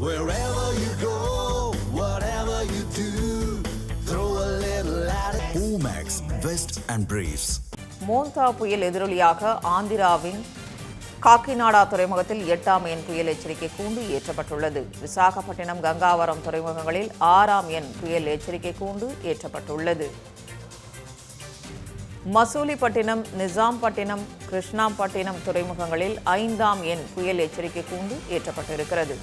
Wherever you go, whatever you do, throw a little at it. Omax, Vest and Briefs. மோந்தா புயல் எதிரொலியாக ஆந்திராவின் காக்கிநாடா துறைமுகத்தில் எட்டாம் எண் புயல் எச்சரிக்கை கூண்டு ஏற்றப்பட்டுள்ளது விசாகப்பட்டினம் கங்காவரம் துறைமுகங்களில் ஆறாம் எண் புயல் எச்சரிக்கை கூண்டு ஏற்றப்பட்டுள்ளது மசூலிப்பட்டினம் நிசாம்பட்டினம் கிருஷ்ணாம்பட்டினம் துறைமுகங்களில் ஐந்தாம் எண் புயல் எச்சரிக்கை கூண்டு ஏற்றப்பட்டிருக்கிறது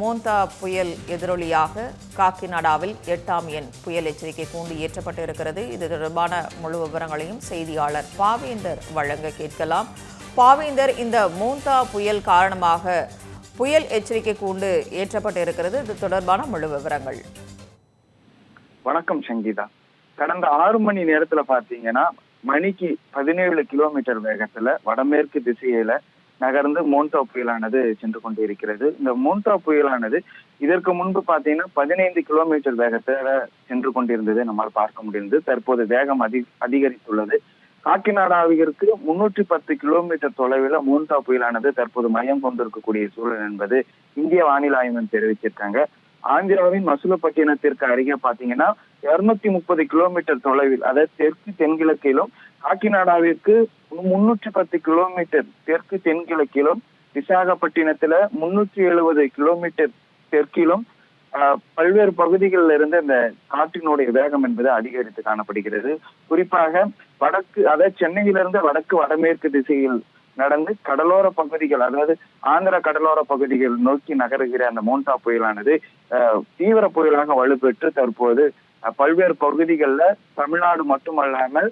மோந்தா புயல் எதிரொலியாக காக்கிநாடாவில் எட்டாம் எண் புயல் எச்சரிக்கை கூண்டு ஏற்றப்பட்டு இருக்கிறது இது தொடர்பான முழு விவரங்களையும் செய்தியாளர் பாவேந்தர் வழங்க கேட்கலாம். பாவேந்தர் இந்த மோந்தா புயல் காரணமாக புயல் எச்சரிக்கை கூண்டு ஏற்றப்பட்டு இருக்கிறது இது தொடர்பான முழு விவரங்கள். வணக்கம் சங்கீதா. கடந்த ஆறு மணி நேரத்துல பாத்தீங்கன்னா மணிக்கு பதினேழு கிலோமீட்டர் வேகத்துல வடமேற்கு திசையில நகர்ந்து மோன்டா புயலானது சென்று கொண்டிருக்கிறது. இந்த மோன்டா புயலானது இதற்கு முன்பு பாத்தீங்கன்னா பதினைந்து கிலோமீட்டர் வேகத்தை சென்று கொண்டிருந்தது நம்மால் பார்க்க முடிந்தது. தற்போது வேகம் அதி அதிகரித்துள்ளது. காக்கிநாடாவிற்கு முன்னூற்றி பத்து கிலோமீட்டர் தொலைவில் மோன்டா புயலானது தற்போது மையம் கொண்டிருக்கக்கூடிய சூழல் என்பது இந்திய வானிலை ஆய்வு தெரிவிச்சிருக்காங்க ஆந்திராவின் மசுலப்பட்டினத்திற்கு அருகே பாத்தீங்கன்னா இருநூத்தி முப்பது கிலோமீட்டர் தொலைவில் அதாவது தெற்கு தென்கிழக்கிலும் காக்கிநாடாவிற்கு முன்னூற்றி பத்து கிலோமீட்டர் தெற்கு தென்கிழக்கிலும் விசாகப்பட்டினத்துல முன்னூற்றி எழுபது கிலோமீட்டர் தெற்கிலும் ஆஹ், பல்வேறு பகுதிகளில் இருந்து இந்த காற்றினுடைய வேகம் என்பது அதிகரித்து காணப்படுகிறது. குறிப்பாக வடக்கு அதாவது சென்னையிலிருந்து வடக்கு வடமேற்கு திசையில் நடந்து கடலோர பகுதிகள் அதாவது ஆந்திர கடலோர பகுதிகள் நோக்கி நகருகிற அந்த மோன்டா புயலானது ஆஹ், தீவிர புயலாக வலுப்பெற்று தற்போது பல்வேறு பகுதிகளில் தமிழ்நாடு மட்டுமல்லாமல்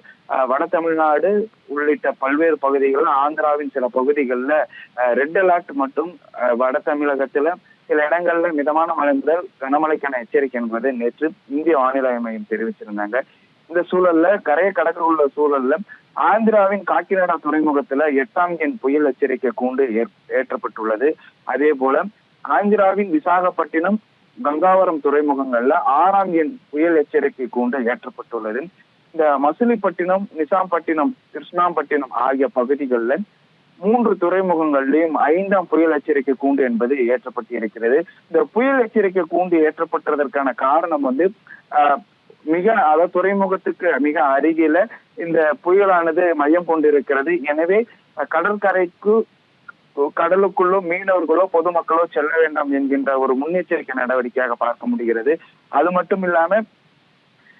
வட தமிழ்நாடு உள்ளிட்ட பல்வேறு பகுதிகளில் ஆந்திராவின் சில பகுதிகளில் ரெட் அலர்ட் மட்டும் அஹ், வட தமிழகத்துல சில இடங்கள்ல மிதமான மழை முதல் கனமழைக்கான எச்சரிக்கை என்பது நேற்று இந்திய வானிலை மையம் தெரிவிச்சிருந்தாங்க இந்த சூழல்ல கரையை கடக்க உள்ள சூழல்ல ஆந்திராவின் காக்கிநாடா துறைமுகத்துல எட்டாம் எண் புயல் எச்சரிக்கை கூண்டு ஏற்- ஏற்றப்பட்டுள்ளது. அதே போல ஆந்திராவின் விசாகப்பட்டினம் கங்காவரம் துறைமுகங்கள்ல ஆறாம் எண் புயல் எச்சரிக்கை கூண்டு ஏற்றப்பட்டுள்ளது. இந்த மசிலிப்பட்டினம் நிசாம்பட்டினம் கிருஷ்ணாம்பட்டினம் ஆகிய பகுதிகளில் மூன்று துறைமுகங்கள்லையும் ஐந்தாம் புயல் எச்சரிக்கை கூண்டு என்பது ஏற்றப்பட்டு இருக்கிறது இந்த புயல் எச்சரிக்கை கூண்டு ஏற்றப்பட்டதற்கான காரணம் வந்து ஆஹ், மிக அதாவது துறைமுகத்துக்கு மிக அருகில இந்த புயலானது மையம் கொண்டிருக்கிறது. எனவே அஹ், கடற்கரைக்கு கடலுக்குள்ளோ மீனவர்களோ பொதுமக்களோ செல்ல வேண்டாம் என்கின்ற ஒரு முன்னெச்சரிக்கை நடவடிக்கையாக பார்க்க முடிகிறது. அது மட்டும் இல்லாம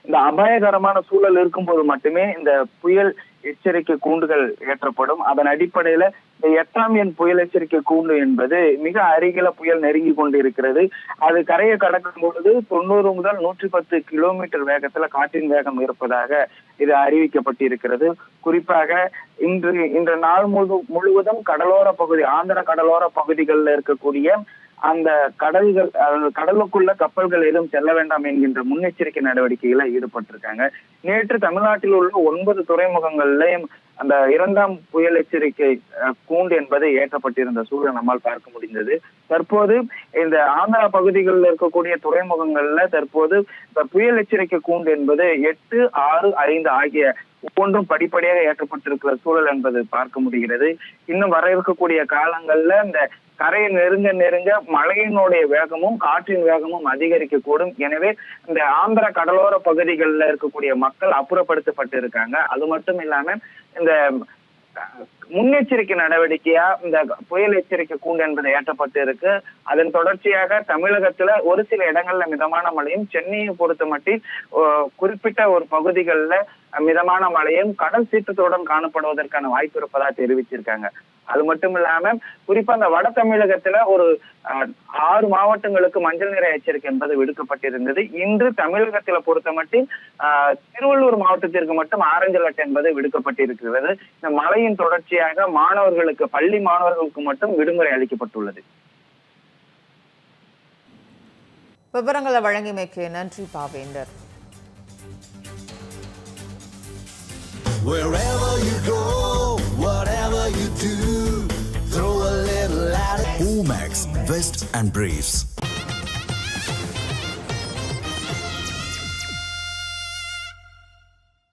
இந்த அபாயகரமான சூழல் இருக்கும்போது மட்டுமே இந்த புயல் எச்சரிக்கை கூண்டுகள் ஏற்றப்படும். அதன் அடிப்படையில இந்த எட்டாம் எண் புயல் எச்சரிக்கை கூண்டு என்பது மிக அருகில புயல் நெருங்கி கொண்டு இருக்கிறது அது கரையை கடக்கும் பொழுது தொண்ணூறு முதல் நூற்றி பத்து கிலோமீட்டர் வேகத்துல காற்றின் வேகம் இருப்பதாக இது அறிவிக்கப்பட்டிருக்கிறது. குறிப்பாக இன்று இன்று நாள் முழு முழுவதும் கடலோர பகுதி ஆந்திர கடலோர பகுதிகளில் இருக்கக்கூடிய அந்த கடல்கள் அதாவது கடலுக்குள்ள கப்பல்கள் எதுவும் செல்ல வேண்டாம் என்கின்ற முன்னெச்சரிக்கை நடவடிக்கைகளை ஈடுபட்டிருக்காங்க. நேற்று தமிழ்நாட்டில் உள்ள ஒன்பது துறைமுகங்கள்லயும் அந்த இரண்டாம் புயல் எச்சரிக்கை கூண்டு என்பது ஏற்றப்பட்டிருந்த சூழல் நம்மால் பார்க்க முடிந்தது. தற்போது இந்த ஆந்திரா பகுதிகளில் இருக்கக்கூடிய துறைமுகங்கள்ல தற்போது இந்த புயல் எச்சரிக்கை கூண்டு என்பது எட்டு ஆறு ஐந்து ஆகிய ஒவ்வொன்றும் படிப்படியாக ஏற்றப்பட்டிருக்கிற சூழல் என்பது பார்க்க முடிகிறது. இன்னும் வர இருக்கக்கூடிய காலங்கள்ல இந்த கரையை நெருங்க நெருங்க மழையினுடைய வேகமும் காற்றின் வேகமும் அதிகரிக்க கூடும் எனவே இந்த ஆந்திர கடலோர பகுதிகளில் இருக்கக்கூடிய மக்கள் அப்புறப்படுத்தப்பட்டு இருக்காங்க அது மட்டும் இல்லாம இந்த முன்னெச்சரிக்கை நடவடிக்கையா இந்த புயல் எச்சரிக்கை கூண்டு என்பது ஏற்றப்பட்டு இருக்கு. அதன் தொடர்ச்சியாக தமிழகத்துல ஒரு சில இடங்கள்ல மிதமான மழையும் சென்னையை பொறுத்த மட்டும் குறிப்பிட்ட ஒரு பகுதிகளில் மிதமான மழையும் கடல் சீற்றத்துடன் காணப்படுவதற்கான வாய்ப்பு இருப்பதா தெரிவிச்சிருக்காங்க. அது மட்டும் இல்லாம குறிப்பா அந்த வட தமிழகத்துல ஒரு ஆறு மாவட்டங்களுக்கு மஞ்சள் நிற எச்சரிக்கை என்பது விடுக்கப்பட்டிருந்தது. இன்று தமிழகத்துல பொறுத்த மட்டும் திருவள்ளூர் மாவட்டத்திற்கு மட்டும் ஆரஞ்சு அலர்ட் என்பது விடுக்கப்பட்டிருக்கிறது. இந்த மழையின் தொடர்ச்சியாக மாணவர்களுக்கு பள்ளி மாணவர்களுக்கு மட்டும் விடுமுறை அளிக்கப்பட்டுள்ளது. விவரங்களை வழங்கியமைக்கு நன்றி பாவேந்தர். Wherever you go, you do, throw a little. Omax, Vest and Briefs.